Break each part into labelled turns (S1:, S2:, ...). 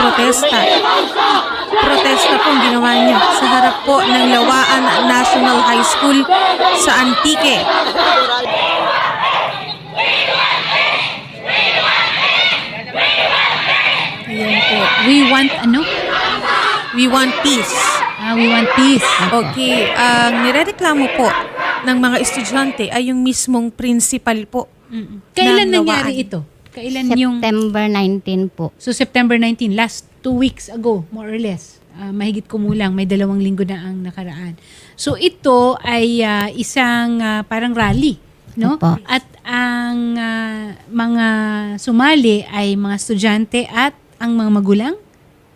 S1: protesta. Protesta po ang ginawa niya sa harap po ng Lawaan National High School sa Antique.
S2: Ayan po. We want ano?
S1: We want peace.
S2: Ah, we want peace.
S1: Okay, ang nirereklamo po ng mga estudyante ay yung mismong principal po.
S2: Mm-mm. Kailan
S1: ng
S2: nangyari ito? Kailan yung...
S3: September 19 po.
S2: So, September 19, last two weeks ago, more or less. Ah, mahigit kumulang, may dalawang linggo na ang nakaraan. So, ito ay ah, isang ah, parang rally. No?
S3: Opo.
S2: At ang ah, mga sumali ay mga estudyante at ang mga magulang?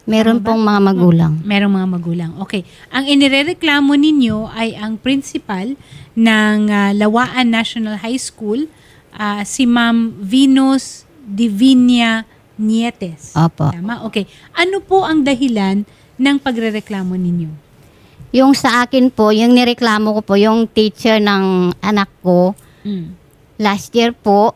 S3: Meron pong mga magulang.
S2: Merong mga magulang. Okay. Ang inirereklamo ninyo ay ang principal ng ah, Lawaan National High School, ah, si Ma'am Venus Divinia Nietes.
S3: Opo.
S2: Tama? Okay. Ano po ang dahilan ng pagrereklamo ninyo?
S3: Yung sa akin po, yung nireklamo ko po, yung teacher ng anak ko,
S2: Mm.
S3: last year po,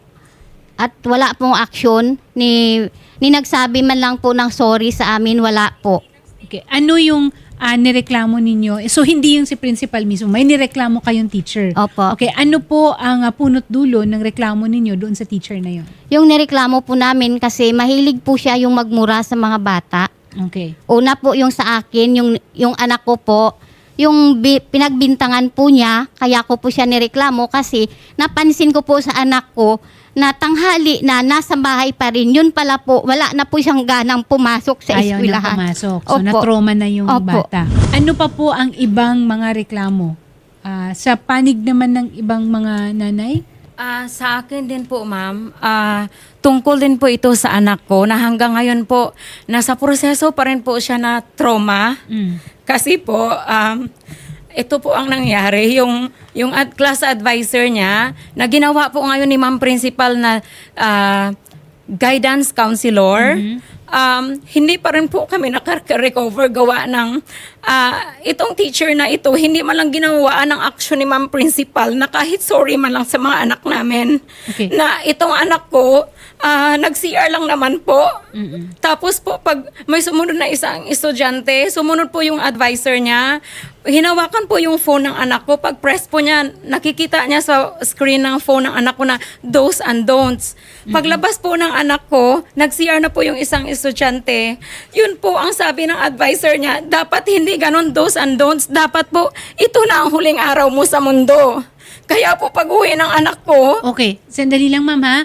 S3: at wala pong action, ni, ni nagsabi man lang po ng sorry sa amin, wala po.
S2: Okay. Ano yung ah, nireklamo ninyo? So, hindi yung si principal mismo. May nireklamo kayong teacher.
S3: Opo.
S2: Okay. Ano po ang ah, punot dulo ng reklamo ninyo doon sa teacher na yon?
S3: Yung nireklamo po namin kasi mahilig po siya yung magmura sa mga bata.
S2: Okay.
S3: Una po yung sa akin, yung, yung anak ko po, yung bi- pinagbintangan po niya, kaya ko po siya nireklamo kasi napansin ko po sa anak ko na tanghali na nasa bahay pa rin. Yun pala po, wala na po siyang ganang pumasok sa
S2: Ayaw na
S3: eskwelahan.
S2: pumasok. So,
S3: Opo.
S2: na-trauma na yung
S3: Opo.
S2: bata. Ano pa po ang ibang mga reklamo? Ah, sa panig naman ng ibang mga nanay?
S4: Ah, sa akin din po, ma'am, ah, tungkol din po ito sa anak ko na hanggang ngayon po, nasa proseso pa rin po siya na trauma.
S2: Mm.
S4: Kasi po, um, ito po ang nangyari. Yung, yung ad, class advisor niya, na ginawa po ngayon ni ma'am principal na ah, guidance counselor, um, hindi pa rin po kami nakaka-recover gawa ng ah, itong teacher na ito, hindi man lang ginawa ng action ni ma'am principal na kahit sorry man lang sa mga anak namin.
S2: Okay.
S4: Na itong anak ko, ah, nag-CR lang naman po. Tapos po, pag may sumunod na isang estudyante, sumunod po yung advisor niya, hinawakan po yung phone ng anak ko. Pag press po niya, nakikita niya sa screen ng phone ng anak ko na do's and don'ts. Paglabas po ng anak ko, nag-CR na po yung isang estudyante. Yun po ang sabi ng advisor niya, dapat hindi ganon do's and don'ts. Dapat po, ito na ang huling araw mo sa mundo. Kaya po pag uwi ng anak ko,
S2: Okay, sandali lang ma'am ha.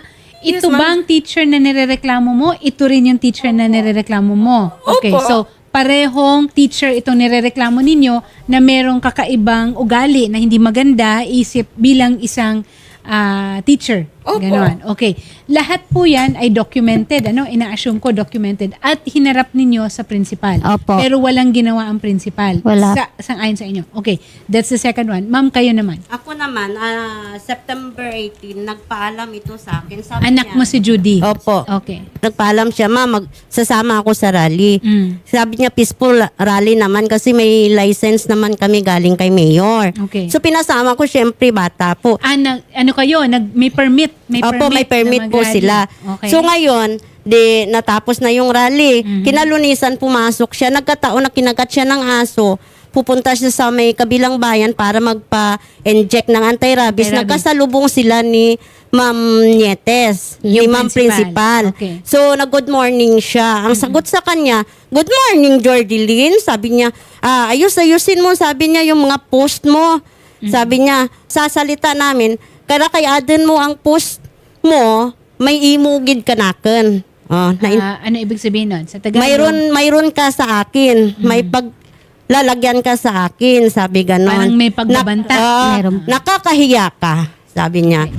S4: Yes,
S2: Ito
S4: ma'am.
S2: ba ang teacher na nirereklamo mo? Ito rin yung teacher na nirereklamo mo? Okay,
S4: Opo.
S2: so parehong teacher itong nirereklamo ninyo na merong kakaibang ugali na hindi maganda isip bilang isang ah, teacher.
S4: Opo.
S2: Ganon. Okay. Lahat po yan ay documented. Ano? Ina-assume ko documented. At hinarap ninyo sa principal.
S3: Opo.
S2: Pero walang ginawa ang principal.
S3: Wala.
S2: Sa, sang ayon sa inyo. Okay. That's the second one. Ma'am, kayo naman.
S5: Ako naman, ah, September 18, nagpaalam ito sa akin. Sabi
S2: Anak
S5: niya,
S2: mo si Judy.
S5: Opo.
S2: Okay.
S5: Nagpaalam siya, ma, magsasama ako sa rally.
S2: Mm.
S5: Sabi niya, peaceful rally naman kasi may license naman kami galing kay Mayor.
S2: Okay.
S5: So, pinasama ko, syempre, bata po.
S2: Nag- ano kayo? Nag, may permit. May
S5: Opo, may permit po
S2: mag-rally.
S5: sila.
S2: Okay.
S5: So, ngayon, di natapos na yung rally.
S2: Mhm.
S5: Kinalunisan, pumasok siya. Nagkataon na kinagat siya ng aso. Pupunta siya sa may kabilang bayan para magpa-inject ng anti-rabies.
S2: Anti-rabies.
S5: Nagkasalubong sila ni Ma'am Nietes, ni
S2: Yung
S5: Ma'am
S2: principal.
S5: Principal.
S2: Okay.
S5: So, nag-good morning siya. Ang sagot sa kanya, Good morning, Jordeline. Sabi niya, ah, ayos-ayusin mo, sabi niya, yung mga post mo. Sabi niya, sa salita namin, kaya kayadan mo ang post mo, may imugid ka nakin. Oh, na
S2: Ah, ano ibig sabihin nun? Sa Tagalog?
S5: mayroon, mayroon ka sa akin. May pag lalagyan ka sa akin, sabi ganon.
S2: Parang may pagbabanta.
S5: ah,
S3: Meron.
S5: nakakahiya ka, sabi niya.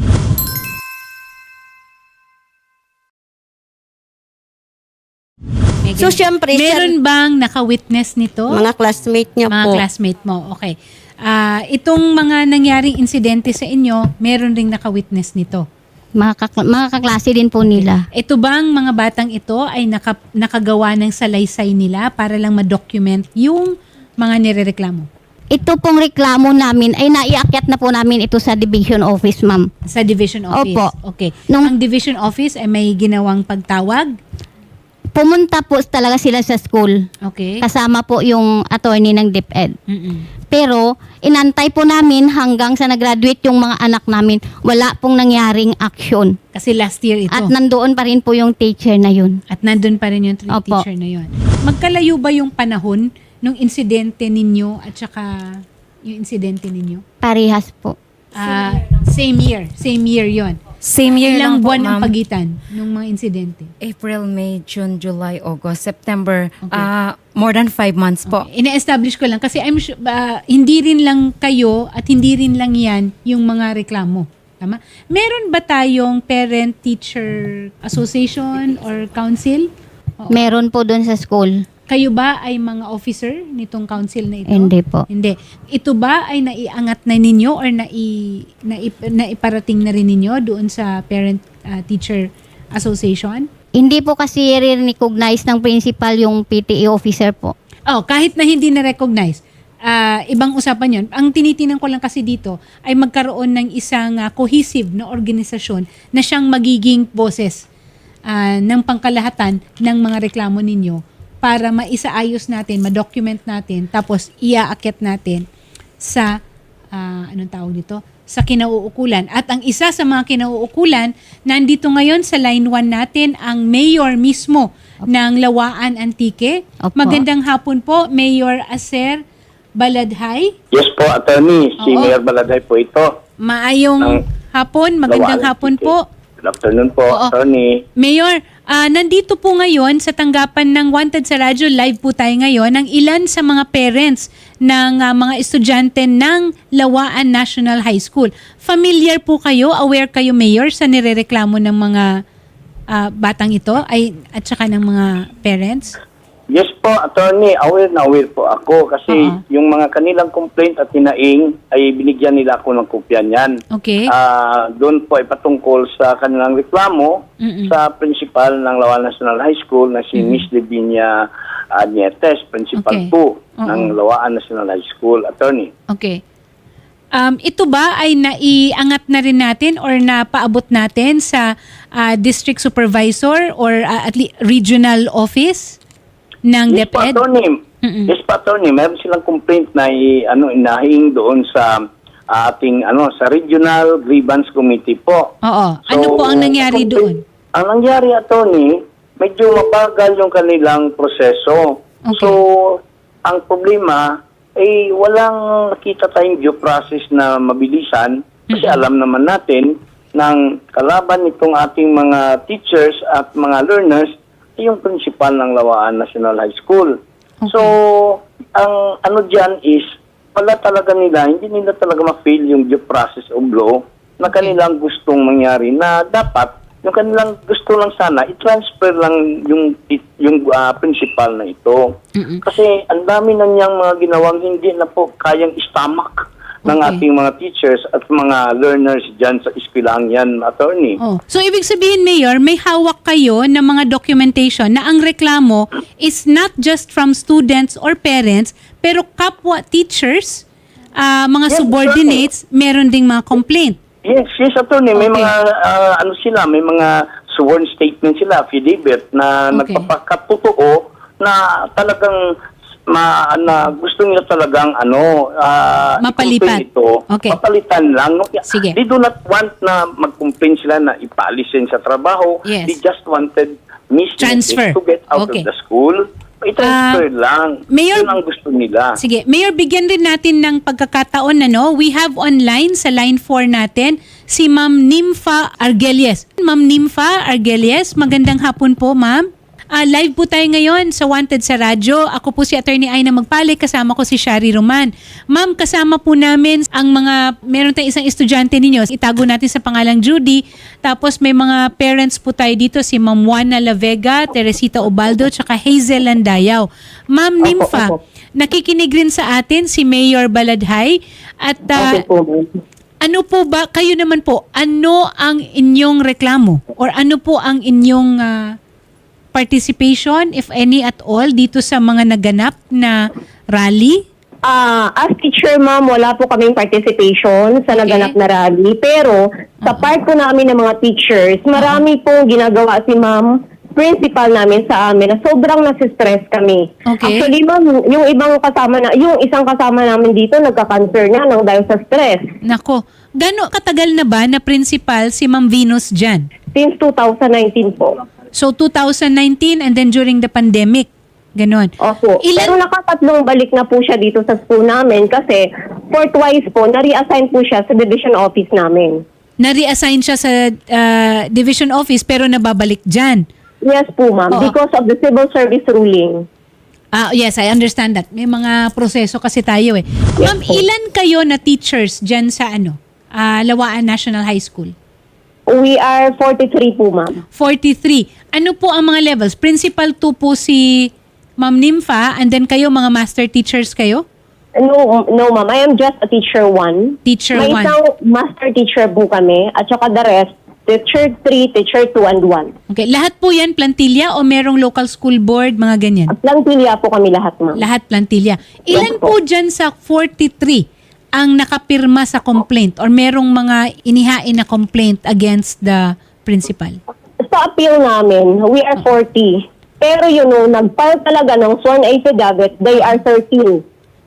S2: May
S5: So, syempre, siya-
S2: Meron bang naka-witness nito?
S5: Mga classmate niya
S2: Mga
S5: po.
S2: classmate mo. Okay. Ah, itong mga nangyaring insidente sa inyo, meron ring naka-witness nito.
S3: Mga, kakla- mga kaklase din po nila.
S2: Ito bang mga batang ito ay naka, nakagawa ng salaysay nila para lang ma-document yung mga nirereklamo?
S3: Ito pong reklamo namin ay naiakyat na po namin ito sa division office, ma'am.
S2: Sa division office?
S3: Opo.
S2: Okay.
S3: Nung-
S2: Ang division office ay may ginawang pagtawag?
S3: pumunta po talaga sila sa school.
S2: Okay.
S3: Kasama po yung attorney ng DepEd.
S2: Mm-mm.
S3: Pero inantay po namin hanggang sa nag-graduate yung mga anak namin. Wala pong nangyaring action.
S2: Kasi last year ito.
S3: At nandoon pa rin po yung teacher na yun.
S2: At nandun pa rin yung
S3: Opo.
S2: teacher na yon. Magkalayo ba yung panahon nung insidente ninyo at saka yung insidente ninyo?
S3: Parehas po.
S2: Ah, same year. Same year yon.
S4: Same year
S2: Ilang
S4: lang po,
S2: buwan ang pagitan nung mga insidente?
S4: April, May, June, July, August, September. ah more than five months po.
S2: Ina-establish ko lang kasi I'm sure, ah, hindi rin lang kayo at hindi rin lang yan yung mga reklamo. Tama? Meron ba tayong parent-teacher association or council? Oo.
S3: Meron po doon sa school.
S2: Kayo ba ay mga officer nitong council na ito?
S3: Hindi po.
S2: Hindi. Ito ba ay naiangat na ninyo or nai, naip, naiparating na rin ninyo doon sa parent-teacher association?
S3: Hindi po kasi recognize ng principal yung PTA officer po.
S2: Oh, kahit na hindi na-recognize, ah, ibang usapan yon. Ang tinitinan ko lang kasi dito ay magkaroon ng isang ah, cohesive na organisasyon na siyang magiging boses ah, ng pangkalahatan ng mga reklamo ninyo para maisaayos natin, ma-document natin, tapos iaakit natin sa, ah, anong tawag dito? sa kinauukulan. At ang isa sa mga kinauukulan, nandito ngayon sa line 1 natin ang mayor mismo ng Lawaan Antique.
S3: Opo.
S2: Magandang hapon po, Mayor Aser Baladhay.
S6: Yes po, attorney. Si
S2: Oo.
S6: Mayor Baladay po ito.
S2: Maayong hapon, magandang
S6: Lawaan
S2: hapon
S6: City.
S2: po.
S6: Good afternoon po,
S2: Oo.
S6: attorney.
S2: Mayor, ah, nandito po ngayon sa tanggapan ng Wanted sa Radyo, live po tayo ngayon, ang ilan sa mga parents ng ah, mga estudyante ng Lawaan National High School. Familiar po kayo, aware kayo, Mayor, sa nirereklamo ng mga ah, batang ito ay, at saka ng mga parents?
S6: Yes po, attorney. Aware na aware po ako kasi
S2: Oo.
S6: yung mga kanilang complaint at hinaing ay binigyan nila ako ng kopya niyan.
S2: Okay?
S6: Ah, doon po ay patungkol sa kanilang reklamo
S2: Mm-mm.
S6: sa principal ng Lawal National High School na si Miss Livinia Agnetes, principal
S2: Okay.
S6: po
S2: Oo.
S6: ng Lawaan National High School, attorney.
S2: Okay. Um, ito ba ay naiangat na rin natin or napaabot natin sa ah, district supervisor or ah, at least regional office ng
S6: Yes
S2: DepEd?
S6: attorney.
S2: Mm-mm.
S6: Yes attorney. Meron silang complaint na i, ano, inahing doon sa ah, ating ano sa Regional Grievance Committee po.
S2: Oo. ano po ang nangyari doon?
S6: Ang nangyari, attorney, medyo mabagal yung kanilang proseso.
S2: Okay.
S6: So, ang problema ay walang nakita tayong due process na mabilisan kasi alam naman natin ng kalaban nitong ating mga teachers at mga learners yung principal ng Lawaan National High School. So, ang ano dyan is, wala talaga nila, hindi nila talaga ma-feel yung due process of law na kanilang gustong mangyari na dapat yung kanilang gusto lang sana i-transfer lang yung yung ah, principal na ito. Kasi ang dami na niyang mga ginawang hindi na po kayang stomach ng
S2: Okay.
S6: ating mga teachers at mga learners diyan sa eskwelahan yan, attorney.
S2: Oh. So ibig sabihin Mayor, may hawak kayo ng mga documentation na ang reklamo is not just from students or parents, pero kapwa teachers, ah, mga
S6: Yes,
S2: subordinates, meron ding mga complaint.
S6: Yes, yes, attorney. May
S2: Okay.
S6: mga, ah, ano sila, may mga sworn statement sila, affidavit, na
S2: Okay.
S6: nagpapakatotoo na talagang ma, na gusto nila talagang ano, ah,
S2: Mapalipat.
S6: i-complain ito.
S2: Okay.
S6: Papalitan lang. No?
S2: Sige.
S6: They do not want na mag-complain sila na ipaalisin sa trabaho.
S2: Yes.
S6: They just wanted Miss
S2: Transfer.
S6: to get out
S2: Okay.
S6: of the school. I-transfer
S2: Ah,
S6: lang.
S2: Mayor-
S6: Yun ang gusto nila.
S2: Sige, Mayor, bigyan rin natin ng pagkakataon na no. We have online sa line 4 natin si Ma'am Nympha Argelies. Ma'am Nympha Argelies, magandang hapon po, Ma'am. Ah, live po tayo ngayon sa Wanted sa Radyo. Ako po si Attorney Aina Magpalik, kasama ko si Shari Roman. Ma'am, kasama po namin ang mga, meron tayong isang estudyante ninyo. Itago natin sa pangalang Judy. Tapos may mga parents po tayo dito, si Ma'am Juana La Vega, Teresita Obaldo, tsaka Hazel Landayaw. Ma'am Nympha, nakikinig rin sa atin si Mayor Baladhay. At ah, ano po ba, kayo naman po, ano ang inyong reklamo? Or ano po ang inyong ah, participation, if any at all, dito sa mga naganap na rally?
S7: Ah, as teacher ma'am, wala po kaming participation sa naganap na rally. Pero sa part po namin ng mga teachers, marami pong ginagawa si ma'am principal namin sa amin na sobrang nasistress kami.
S2: Okay.
S7: Actually, ma'am, yung ibang kasama na, yung isang kasama namin dito, nagka-cancer na nang dahil sa stress.
S2: Nako, gano katagal na ba na principal si Ma'am Venus dyan?
S7: Since 2019 po.
S2: So 2019 and then during the pandemic. Ganon.
S7: Opo.
S2: Ilan-
S7: Pero nakatatlong balik na po siya dito sa school namin kasi for twice po, na-reassign po siya sa division office namin.
S2: Na-reassign siya sa ah, division office pero nababalik dyan.
S7: Yes po, ma'am.
S2: Oo.
S7: Because of the civil service ruling.
S2: Ah, yes, I understand that. May mga proseso kasi tayo eh. Ma'am,
S7: po.
S2: ilan kayo na teachers dyan sa ano? Ah, Lawaan National High School?
S7: We are 43 po, ma'am.
S2: 43. Ano po ang mga levels? Principal 2 po si Ma'am Nympha and then kayo mga master teachers kayo?
S7: No, no, ma'am. I am just a teacher one.
S2: Teacher
S7: May
S2: 1.
S7: isang master teacher po kami at saka the rest, teacher 3, teacher 2, and 1.
S2: Okay, lahat po yan plantilla o merong local school board, mga ganyan?
S7: Plantilla po kami lahat, ma'am.
S2: Lahat plantilla. Ilan po
S7: po.
S2: dyan sa 43 ang nakapirma sa complaint or merong mga inihain na complaint against the principal?
S7: Sa appeal namin, we are 40. Pero you know, nag-file talaga ng sworn affidavit, they are 13.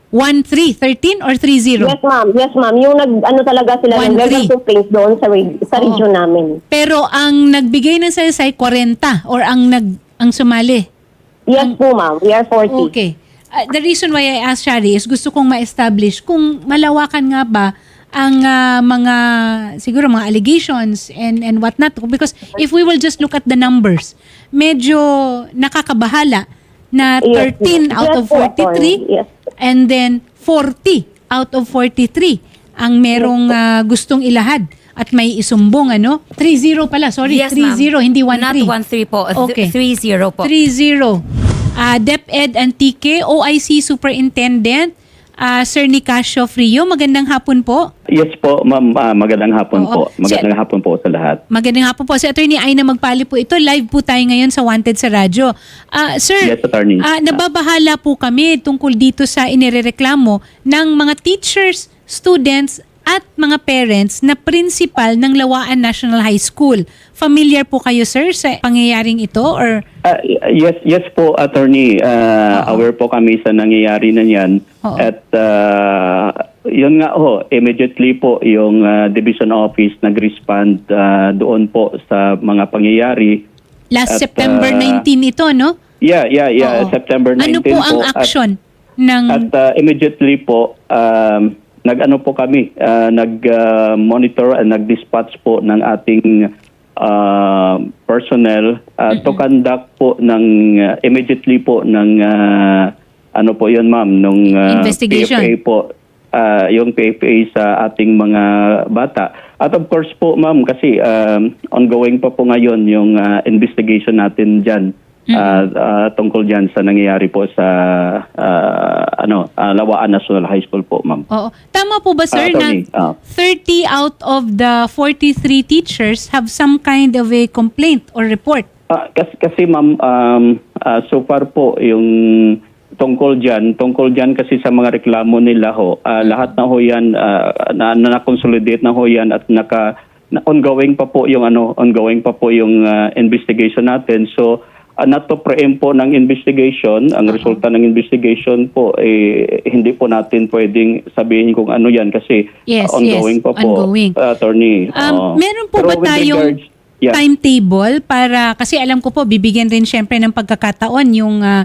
S2: 1-3, 13 or 3-0?
S7: Yes, ma'am. Yes, ma'am. Yung nag, ano talaga sila
S2: One,
S7: ng legal
S2: three.
S7: complaints doon sa, reg- sa
S2: Oo.
S7: region namin.
S2: Pero ang nagbigay ng salaysay, 40 or ang nag ang sumali?
S7: Yes po, ma'am. We are 40.
S2: Okay. Uh, the reason why I asked Shari is gusto kong ma-establish kung malawakan nga ba ang ah, mga siguro mga allegations and and what not because if we will just look at the numbers medyo nakakabahala na
S7: Yes,
S2: 13
S7: yes.
S2: out
S7: Yes
S2: of
S7: po,
S2: 43
S7: attorney. Yes.
S2: and then 40 out of 43 ang merong ah, gustong ilahad at may isumbong ano 3-0 pala sorry
S8: Yes, ma'am.
S2: 3-0 hindi 1-3
S8: Not 1-3 po.
S2: Okay.
S8: 3-0 po.
S2: 3-0. Ah, DepEd TK, OIC Superintendent, ah, Sir Nicasio Frio. Magandang hapon po.
S9: Yes po, ma'am. Ah, magandang hapon
S2: Oo.
S9: po. Magandang hapon po sa lahat.
S2: Magandang hapon po. Si Attorney Aina Magpali po ito. Live po tayo ngayon sa Wanted sa Radyo. Ah, sir,
S9: Yes, Attorney.
S2: ah, nababahala po kami tungkol dito sa inirereklamo ng mga teachers, students, at mga parents na principal ng Lawaan National High School. Familiar po kayo, sir, sa pangyayaring ito? Or
S9: Ah, yes, yes po, attorney. Ah, aware po kami sa nangyayari na yan.
S2: Oo.
S9: At ah, yun nga ho, immediately po yung ah, division office nag-respond ah, doon po sa mga pangyayari.
S2: last
S9: At,
S2: September
S9: ah,
S2: 19 ito, no?
S9: Yeah, yeah, yeah.
S2: Oo.
S9: September 19
S2: Ano po ang
S9: At-
S2: action ng...
S9: At uh, immediately po, um, nag-ano po kami, uh, nag-monitor and nag-dispatch po ng ating uh, personnel uh, to conduct po ng uh, immediately po ng uh, ano po yun ma'am, nung uh,
S2: Investigation.
S9: PFA po, uh, yung PFA sa ating mga bata. At of course po ma'am, kasi um, ongoing pa po ngayon yung uh, investigation natin dyan uh, uh, tungkol dyan sa nangyayari po sa uh, ano uh, Lawaan National High School po, ma'am.
S2: Oo. Tama po ba, sir,
S9: attorney,
S2: na
S9: ah.
S2: 30 out of the 43 teachers have some kind of a complaint or report?
S9: Ah, kasi, kasi ma'am, um, ah, so far po yung tungkol dyan, tungkol dyan kasi sa mga reklamo nila ho, ah, lahat na ho yan, ah, na, na na-consolidate na ho yan at naka, na ongoing pa po yung ano, ongoing pa po yung ah, investigation natin. So, uh, not to preempt po ng investigation, ang resulta ng investigation po, eh, hindi po natin pwedeng sabihin kung ano yan kasi
S2: Yes,
S9: ah, ongoing
S2: yes,
S9: pa po,
S2: ongoing.
S9: ah, attorney.
S2: Um,
S9: Oo.
S2: meron po
S9: Pero
S2: ba tayong
S9: regards- Yeah.
S2: timetable para, kasi alam ko po, bibigyan rin syempre ng pagkakataon yung uh,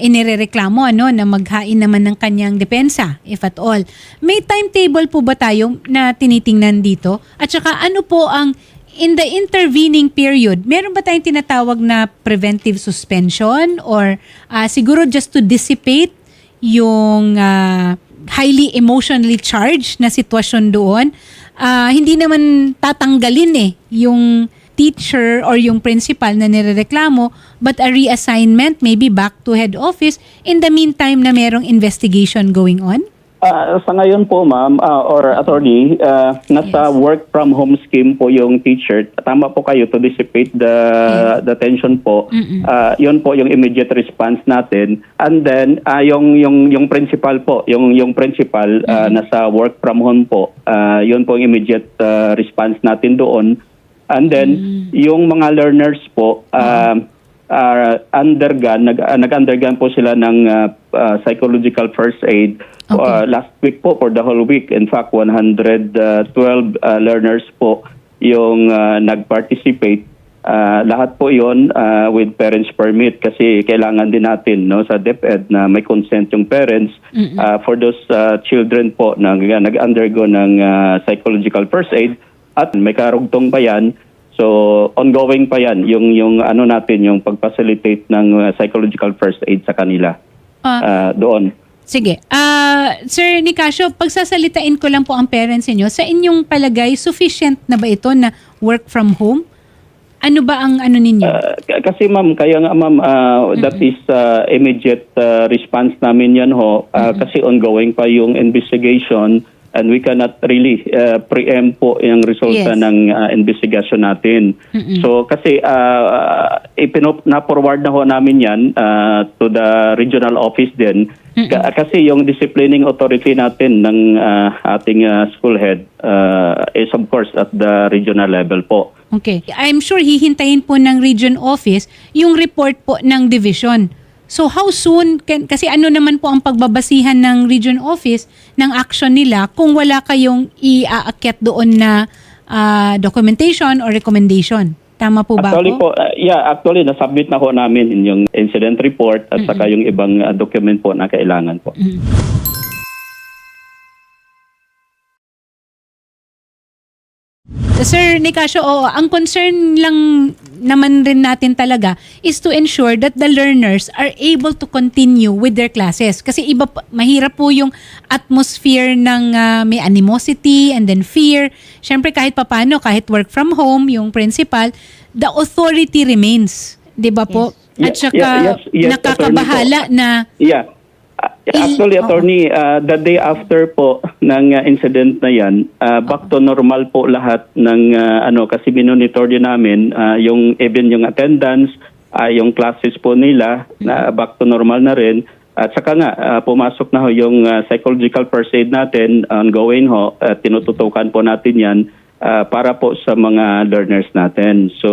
S2: inirereklamo ano, na maghain naman ng kanyang depensa, if at all. May timetable po ba tayo na tinitingnan dito? At saka ano po ang in the intervening period, meron ba tayong tinatawag na preventive suspension or ah, siguro just to dissipate yung ah, highly emotionally charged na sitwasyon doon, ah, hindi naman tatanggalin eh yung teacher or yung principal na nirereklamo but a reassignment maybe back to head office in the meantime na merong investigation going on?
S9: Ah, sa ngayon po, ma'am, ah, or attorney, ah, nasa work from home scheme po yung teacher. Tama po kayo to dissipate the the tension po. Ah, 'Yun po yung immediate response natin. And then ah, yung yung yung principal po, yung yung principal ah, nasa work from home po. Ah, 'Yun po yung immediate ah, response natin doon. And then, yung mga learners po, um, uh, undergone, nag, uh, nag-undergone po sila ng uh, uh, psychological first aid uh, last week po for the whole week. In fact, 112 uh, learners po yung uh, nag-participate. Uh, lahat po yon uh, with parents permit kasi kailangan din natin no sa DepEd na may consent yung parents uh, for those uh, children po na nag-undergo ng uh, psychological first aid at may karugtong pa yan So ongoing pa yan yung yung ano natin yung pag-facilitate ng uh, psychological first aid sa kanila
S2: Ah,
S9: uh, doon.
S2: Sige. Ah, Sir Nicasio, pagsasalitain ko lang po ang parents niyo. Sa inyong palagay, sufficient na ba ito na work from home? Ano ba ang ano ninyo?
S9: Uh, kasi ma'am, kaya nga ma'am, uh, that is uh, immediate uh, response namin yan ho. Uh, Kasi ongoing pa yung investigation and we cannot really uh, preempt po yung resulta
S2: Yes.
S9: ng uh, investigation natin. So kasi uh, ipinop na forward na ho namin yan uh, to the regional office din. Ka- kasi yung disciplining authority natin ng uh, ating uh, school head uh, is of course at the regional level po.
S2: Okay. I'm sure hihintayin po ng region office yung report po ng division. So how soon, can, kasi ano naman po ang pagbabasihan ng region office ng action nila kung wala kayong iaakyat doon na ah, documentation or recommendation? Tama po ba
S9: Actually
S2: po?
S9: po, uh, yeah, actually nasubmit na ho namin yung incident report at saka yung ibang uh, document po na kailangan po.
S2: Sir Nicasio, oo, ang concern lang naman rin natin talaga is to ensure that the learners are able to continue with their classes. Kasi iba mahirap po yung atmosphere ng ah, may animosity and then fear. Siyempre kahit papano, kahit work from home, yung principal, the authority remains. 'Di ba po? At
S9: Yes.
S2: saka
S9: Yeah, yes, yes,
S2: nakakabahala na
S9: Yeah. Uh, actually, attorney, uh, the day after po ng uh, incident na yan, uh, back to normal po lahat ng uh, ano kasi minonitor din namin uh, yung even yung attendance, uh, yung classes po nila na back to normal na rin. At saka nga, uh, pumasok na ho yung uh, psychological first aid natin, ongoing ho, at tinututukan po natin yan uh, para po sa mga learners natin. So,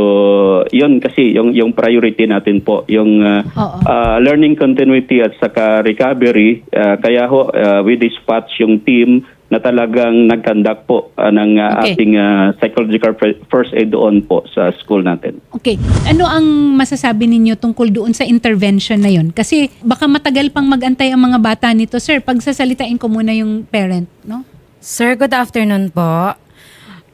S9: yun kasi yung, yung priority natin po, yung uh,
S2: Oo.
S9: uh, learning continuity at saka recovery. Uh, kaya ho, uh, we dispatch yung team na talagang nag-conduct po uh, ng uh,
S2: Okay.
S9: ating uh, psychological fir- first aid doon po sa school natin.
S2: Okay. Ano ang masasabi ninyo tungkol doon sa intervention na yon? Kasi baka matagal pang magantay ang mga bata nito. Sir, pagsasalitain ko muna yung parent, no?
S4: Sir, good afternoon po.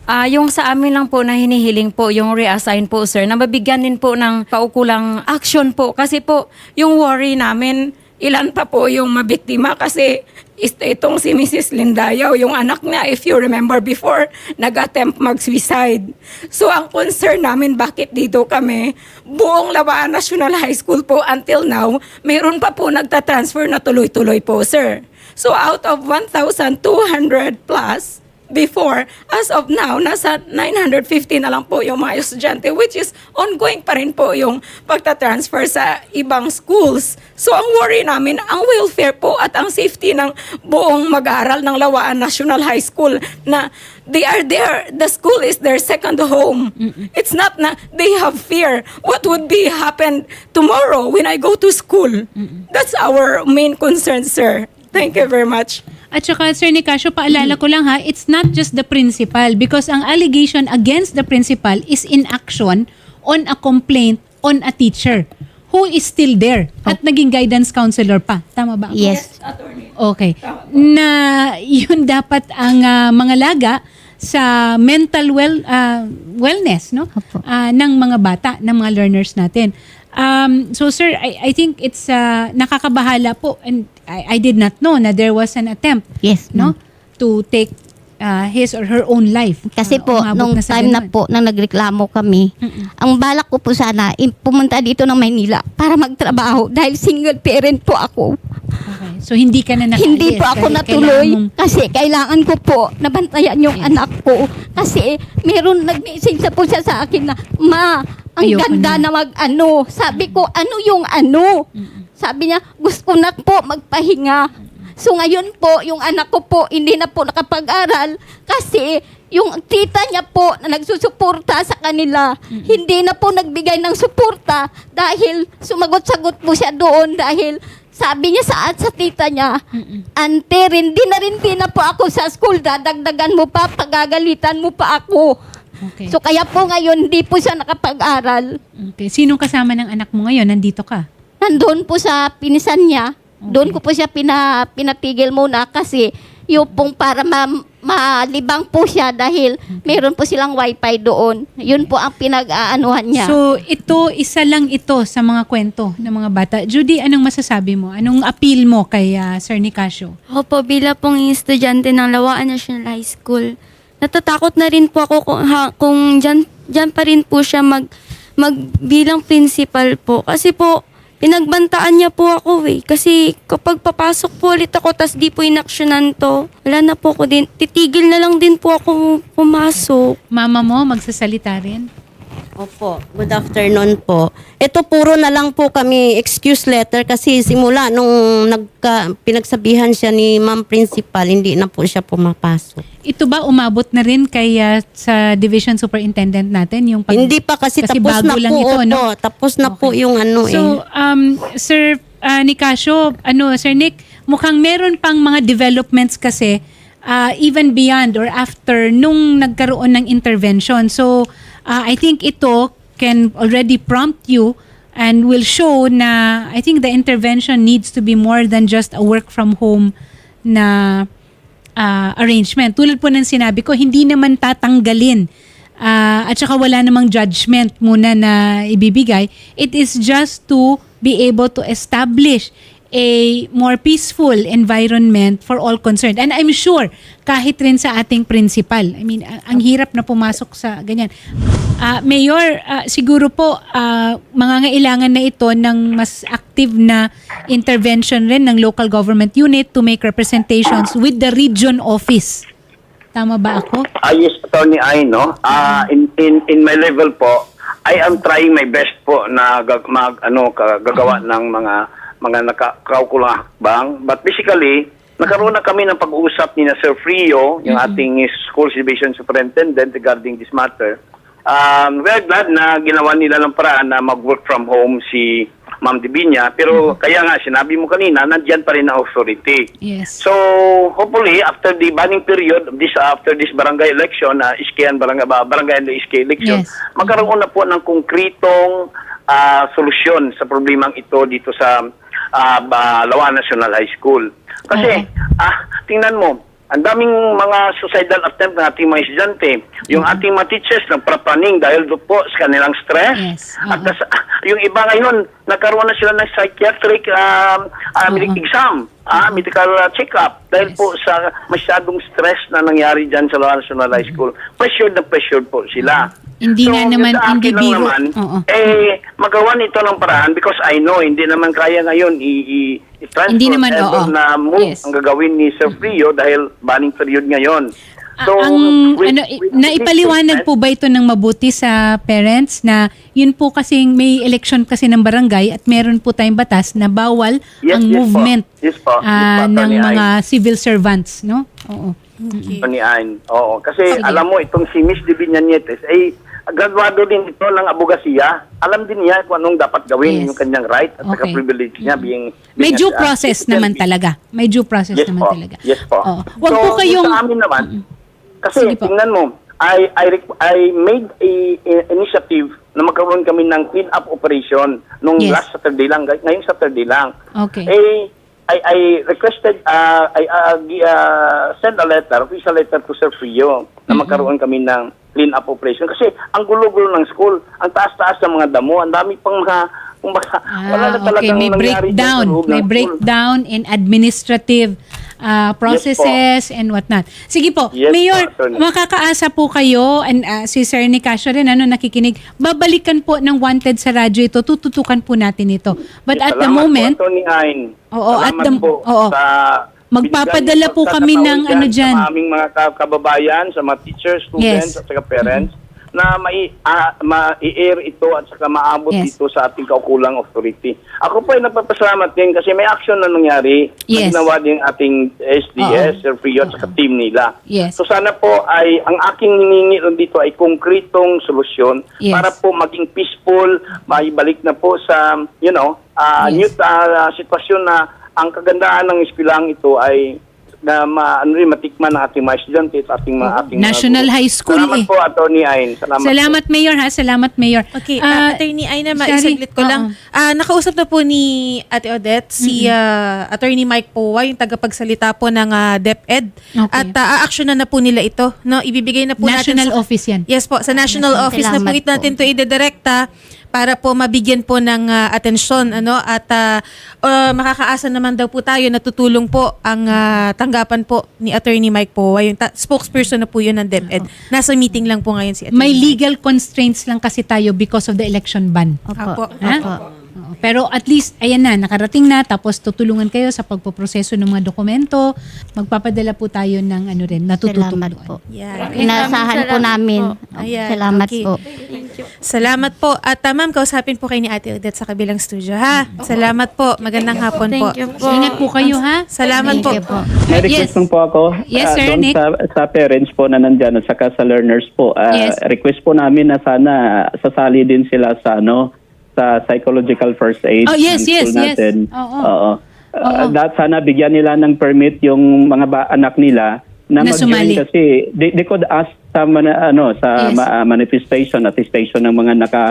S4: Ah, yung sa amin lang po na hinihiling po yung reassign po sir, na mabigyan din po ng kaukulang action po kasi po yung worry namin ilan pa po yung mabiktima kasi itong si Mrs. Lindayaw, yung anak niya, if you remember before, nag-attempt mag-suicide. So ang concern namin, bakit dito kami, buong Lawaan National High School po until now, mayroon pa po nagtatransfer na tuloy-tuloy po, sir. So out of 1,200 plus, before, as of now, nasa 950 na lang po yung mga estudyante, which is ongoing pa rin po yung pagta-transfer sa ibang schools. So, ang worry namin, ang welfare po at ang safety ng buong mag-aaral ng Lawaan National High School na they are there, the school is their second home. It's not na they have fear. What would be happen tomorrow when I go to school? That's our main concern, sir. Thank you very much.
S2: At saka, Sir Nicasio, paalala ko lang ha, it's not just the principal because ang allegation against the principal is inaction on a complaint on a teacher who is still there at naging guidance counselor pa. Tama ba? ako?
S3: Yes.
S2: Okay. Na yun dapat ang ah, mga laga sa mental well ah, wellness no Ah, ng mga bata, ng mga learners natin. Um, so sir, I, I think it's ah, nakakabahala po. And I, I did not know na there was an attempt
S3: Yes,
S2: no to take ah, his or her own life.
S3: Kasi
S2: Ah,
S3: po,
S2: umabot
S3: nung
S2: sa
S3: time na
S2: ganun.
S3: po, nang nagreklamo kami, ang balak ko po sana, pumunta dito ng Maynila para magtrabaho dahil single parent po ako.
S2: Okay. So hindi ka na nakaalis.
S3: Hindi po ako natuloy
S2: kailangan mong-
S3: kasi kailangan ko po nabantayan yung anak ko. Kasi meron nag-message na po siya sa akin na, Ma, ang
S2: Ayoko
S3: ganda
S2: na."
S3: na. mag-ano. Sabi ko, ano yung ano? Sabi niya, gusto na po magpahinga. So ngayon po, yung anak ko po hindi na po nakapag-aral kasi yung tita niya po na nagsusuporta sa kanila, hindi na po nagbigay ng suporta dahil sumagot-sagot po siya doon dahil sabi niya sa sa tita niya, Ante, hindi na rin na po ako sa school, dadagdagan mo pa, pagagalitan mo pa ako.
S2: Okay.
S3: So kaya po ngayon, hindi po siya nakapag-aral.
S2: okay. Sinong kasama ng anak mo ngayon? Nandito ka?
S3: Nandun po sa pinisan niya, doon ko po siya pina, pinatigil muna kasi yung pong para ma, malibang po siya dahil meron po silang wifi doon. Yun po ang pinag-aanuhan niya.
S2: So, ito, isa lang ito sa mga kwento ng mga bata. Judy, anong masasabi mo? Anong appeal mo kay ah, Sir Nicasio?
S8: Opo, bilang pong estudyante ng Lawaan National High School, natatakot na rin po ako kung, ha, kung dyan, dyan pa rin po siya mag, magbilang principal po. Kasi po, pinagbantaan niya po ako eh. Kasi kapag papasok po ulit ako, tas di po inaksyonan to, wala na po ako din. Titigil na lang din po ako pumasok.
S2: Mama mo, magsasalita rin?
S5: Opo, good afternoon po. Ito puro na lang po kami excuse letter kasi simula nung nagka, pinagsabihan siya ni ma'am principal, hindi na po siya pumapasok.
S2: Ito ba umabot na rin kay ah, sa division superintendent natin yung pag-
S5: hindi pa kasi, tapos
S2: bago
S5: na
S2: lang
S5: po,
S2: ito, no?
S5: opo, tapos na po yung ano eh.
S2: So, um, Sir uh, Nicasio, ano, Sir Nick, mukhang meron pang mga developments kasi uh, even beyond or after nung nagkaroon ng intervention. So, uh, I think ito can already prompt you and will show na I think the intervention needs to be more than just a work from home na uh, arrangement. Tulad po ng sinabi ko, hindi naman tatanggalin Ah, at saka wala namang judgment muna na ibibigay. It is just to be able to establish a more peaceful environment for all concerned. And I'm sure, kahit rin sa ating principal, I mean, ang, hirap na pumasok sa ganyan. Ah, Mayor, ah, siguro po, uh, mangangailangan na ito ng mas active na intervention rin ng local government unit to make representations with the region office. Tama ba ako?
S6: Ah, yes, Attorney Ay, no? Ah, in, in, in my level po, I am trying my best po na gag, mag, ano, gagawa ng mga mga nakakaukulang hakbang. But basically, nagkaroon na kami ng pag-uusap ni na Sir Frio, yung ating school division superintendent regarding this matter. Um, we're glad na ginawa nila ng paraan na mag-work from home si Ma'am Dibinya. Pero kaya nga, sinabi mo kanina, nandyan pa rin ang authority.
S2: Yes.
S6: So hopefully after the banning period of this after this barangay election na uh, Iskian barangay ba, barangay Iski election
S2: Yes.
S6: magkaroon na po ng konkretong ah, solusyon sa problemang ito dito sa uh, Lawan National High School. Kasi ah tingnan mo ang daming mga suicidal attempt ng ating mga estudyante. Yung ating mga teachers nagprapraning dahil do po sa kanilang stress.
S2: Yes.
S6: At
S2: Oo.
S6: tas- yung iba ngayon, nagkaroon na sila ng psychiatric um, uh,
S2: Oo.
S6: exam, ah, medical uh, check-up dahil
S2: Yes.
S6: po sa masyadong stress na nangyari dyan sa Lawan National High School. Pressured na pressured po sila.
S2: Hindi na
S6: yun
S2: naman-
S6: sa
S2: hindi biro.
S6: naman,
S2: Oo.
S6: eh, magawa nito ng paraan because I know, hindi naman kaya ngayon i- i- i-transfer
S2: Hindi naman, oo.
S6: na move
S2: Yes.
S6: ang gagawin ni Sir Frio dahil banning period ngayon.
S2: Ah, ang
S6: with-
S2: ano
S6: with
S2: naipaliwanag po ba ito ng mabuti sa parents na yun po kasing may election kasi ng barangay at meron po tayong batas na bawal
S6: Yes,
S2: ang
S6: yes po.
S2: movement
S6: Yes po. Yes
S2: ah,
S6: po,
S2: ng mga civil servants, no? Oo.
S6: Ni Ain. Oo. Kasi alam mo, itong si Miss Divina Nietes, ay graduado din ito ng abogasiya. Alam din niya kung anong dapat gawin,
S2: Yes.
S6: yung kanyang right at saka
S2: Okay.
S6: privilege niya being...
S2: May
S6: being
S2: due
S6: a-
S2: process naman talaga. May due process
S6: Yes
S2: naman
S6: po.
S2: talaga.
S6: Yes po.
S2: Oo. Wag
S6: so,
S2: po kayong
S6: sa amin naman, kasi
S2: Sige po.
S6: tingnan mo, I, I, I made a, a initiative na magkaroon kami ng clean-up operation nung
S2: Yes.
S6: last Saturday lang, ngay- ngayong Saturday lang.
S2: Okay.
S6: Eh, I, I requested, uh, I uh, uh, send a letter, official letter to Sir Frio na magkaroon kami ng clean-up operation. Kasi ang gulo-gulo ng school, ang taas-taas ng mga damo, ang dami pang mga, kumbaga, wala na
S2: Ah, okay,
S6: talagang
S2: may
S6: dyan sa
S2: breakdown. May
S6: school.
S2: breakdown in administrative ah, processes and whatnot. Sige po,
S6: Yes po,
S2: Mayor,
S6: Attorney.
S2: makakaasa po kayo, and ah, si Sir Nicasio rin, ano, nakikinig, babalikan po ng wanted sa radyo ito, tututukan po natin ito. But at the moment,
S6: po, Attorney.
S2: Oo, at the-
S6: po
S2: oo.
S6: sa
S2: Magpapadala po kami ng ano dyan.
S6: Sa aming mga ka- kababayan, sa mga teachers, students,
S2: Yes.
S6: at saka parents, na mai, ah, ma-air ito at saka maabot
S2: Yes.
S6: dito sa ating kaukulang authority. Ako po ay napapasalamat din kasi may action na nangyari
S2: Yes.
S6: na ginawa din ating SDS, Sir Frio, at saka team nila.
S2: Yes.
S6: So sana po ay ang aking hiningi dito ay konkretong solusyon
S2: Yes.
S6: para po maging peaceful, maibalik na po sa, you know, ah,
S2: Yes.
S6: new ah, sitwasyon na ang kagandaan ng eskwelahan ito ay na ma, ano rin, matikman ng ating mga estudyante at ating mga ating mga
S2: National
S6: guro.
S2: High School
S6: Salamat
S2: eh.
S6: po, Atty. Ayn. Salamat,
S2: Salamat, Mayor ha. Salamat, Mayor.
S1: Okay,
S2: Ah,
S1: uh, Attorney Aina,
S2: sorry.
S1: maisaglit ko lang. Ah, nakausap na po ni Ate Odette si ah, Attorney Mike Powa, yung tagapagsalita po ng ah, DepEd.
S2: Okay.
S1: At uh, aaksyon na na po nila ito. No? Ibibigay na po
S2: National
S1: natin sa-
S2: Office yan.
S1: Yes po, sa National
S3: Salamat
S1: Office na po
S3: po.
S1: natin ito idedirekta para po mabigyan po ng ah, atensyon ano at ah, ah, makakaasa naman daw po tayo na tutulong po ang ah, tanggapan po ni Attorney Mike Powa yung ta- spokesperson na po yun ng DepEd. Nasa meeting lang po ngayon si Attorney.
S2: May legal constraints lang kasi tayo because of the election ban.
S1: Apo.
S2: Ha? Oo. Pero at least, ayan na, nakarating na, tapos tutulungan kayo sa pagpoproseso ng mga dokumento. Magpapadala po tayo ng ano rin, natututulungan.
S3: Salamat po.
S1: Yan.
S3: Inasahan po namin.
S1: Ayan,
S3: Salamat
S1: okay.
S3: po.
S1: Salamat po. At uh, ma'am, kausapin po kayo ni Ate Odette sa kabilang studio, ha? Salamat po. Magandang hapon po.
S8: Thank you po.
S2: Ingat po kayo ha.
S1: Salamat po.
S3: Thank you po.
S9: May request
S2: Yes.
S9: lang po ako
S2: Yes,
S9: ah,
S2: sir,
S9: doon
S2: Nick.
S9: sa, sa parents po na nandyan at saka sa learners po. Ah,
S2: Yes.
S9: Request po namin na sana sasali din sila sa ano sa psychological first aid
S2: Oh, yes, yes, yes.
S9: natin.
S2: Oo.
S9: Oo.
S2: Oo.
S9: Ah, dapat sana bigyan nila ng permit yung mga ba- anak nila na,
S2: Na
S9: mag-join kasi they, they could ask sa mana- ano sa
S2: Yes.
S9: ma- ah, manifestation attestation ng mga naka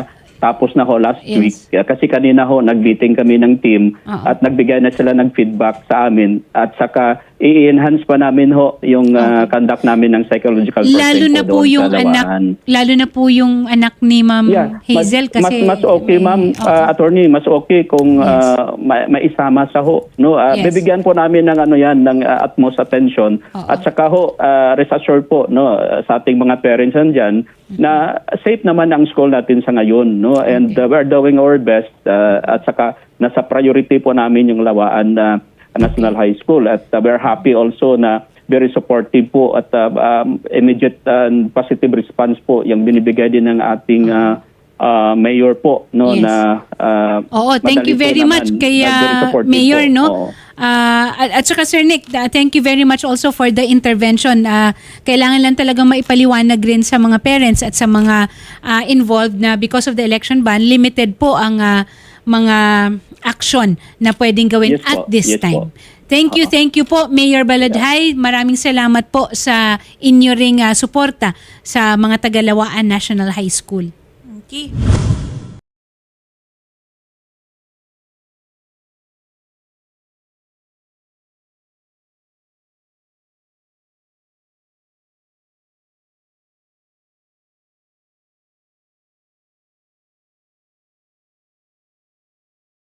S9: tapos na ho last
S2: Yes.
S9: week kasi kanina ho nag-meeting kami ng team
S2: Oo.
S9: at nagbigay na sila ng feedback sa amin at saka i-enhance pa namin ho yung ah, conduct namin ng psychological
S2: Lalo na po yung anak, lalo na po yung anak ni Ma'am
S9: Yeah,
S2: Hazel
S9: mas,
S2: kasi
S9: mas, mas okay ma'am
S2: Oo.
S9: ah, attorney mas okay kung ah, ma- maisama sa ho no Ah,
S2: Yes.
S9: bibigyan po namin ng ano yan ng ah, utmost attention
S2: Oo.
S9: at saka ho ah, rest assured po no sa ating mga parents nandiyan na safe naman ang school natin sa ngayon no? And ah, we're doing our best ah, at saka nasa priority po namin yung lawaan na National High School. At ah, we're happy also na very supportive po at ah, um, immediate and positive response po yung binibigay din ng ating ah, ah, mayor po no
S2: Yes.
S9: na ah,
S2: Oo, thank you
S9: po
S2: very much kay
S9: Very
S2: ah,
S9: supportive
S2: Mayor,
S9: po.
S2: no?
S9: Oo.
S2: Ah, at, at saka Sir Nick, ah, thank you very much also for the intervention. Ah, kailangan lang talagang maipaliwanag rin sa mga parents at sa mga ah, involved na because of the election ban, limited po ang ah, mga action na pwedeng gawin
S9: Yes po,
S2: at this
S9: yes
S2: time.
S9: po.
S2: Thank you, thank you po Mayor Baladhay. Maraming salamat po sa inyo ring ah, suporta sa mga Tagalawaan National High School.
S1: Okay.